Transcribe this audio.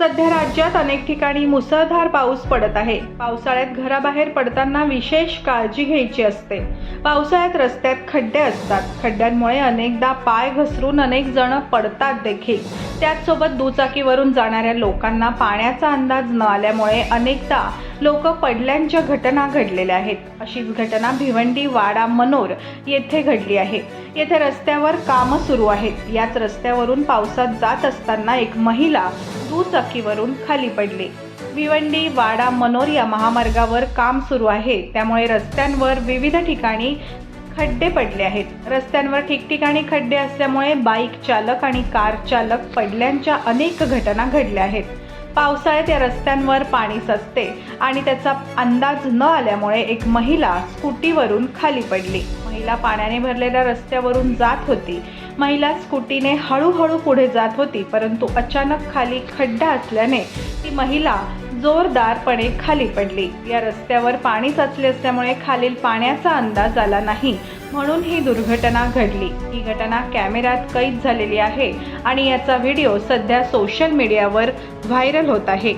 सध्या राज्यात अनेक ठिकाणी मुसळधार पाऊस पडत आहे. पावसाळ्यात घराबाहेर पडताना विशेष काळजी घ्यायची असते. पावसाळ्यात रस्त्यात खड्डे असतात. खड्ड्यांमुळे अनेकदा पाय घसरून अनेक जण पडतात देखील. त्याचसोबत दुचाकीवरून जाणाऱ्या लोकांना पाण्याचा अंदाज न आल्यामुळे अनेकदा लोक पडल्यांच्या घटना घडलेल्या आहेत. अशीच घटना भिवंडी वाडा मनोर येथे घडली आहे. येथे रस्त्यावर कामं सुरू आहेत. याच रस्त्यावरून पावसात जात असताना एक महिला दुचाकीवरून खाली पडली. भिवंडी वाडा मनोर या महामार्गावर काम सुरू आहे. त्यामुळे रस्त्यांवर विविध ठिकाणी खड्डे पडले आहेत. रस्त्यांवर ठिकठिकाणी खड्डे असल्यामुळे बाईक चालक आणि कार चालक पडल्यांच्या अनेक घटना घडल्या आहेत. पावसाळ्यात या रस्त्यांवर पाणी सचते आणि त्याचा अंदाज न आल्यामुळे एक महिला स्कूटीवरून खाली पडली. महिला पाण्याने भरलेल्या रस्त्यावरून जात होती. महिला स्कूटीने हळूहळू पुढे जात होती परंतु अचानक खाली खड्डा असल्याने ती महिला जोरदारपणे खाली पडली. या रस्त्यावर पाणी साचले असल्यामुळे खालील पाण्याचा अंदाज आला नाही म्हणून ही दुर्घटना घडली. ही घटना कॅमेऱ्यात कैद झालेली आहे आणि याचा व्हिडिओ सध्या सोशल मीडियावर व्हायरल होत आहे.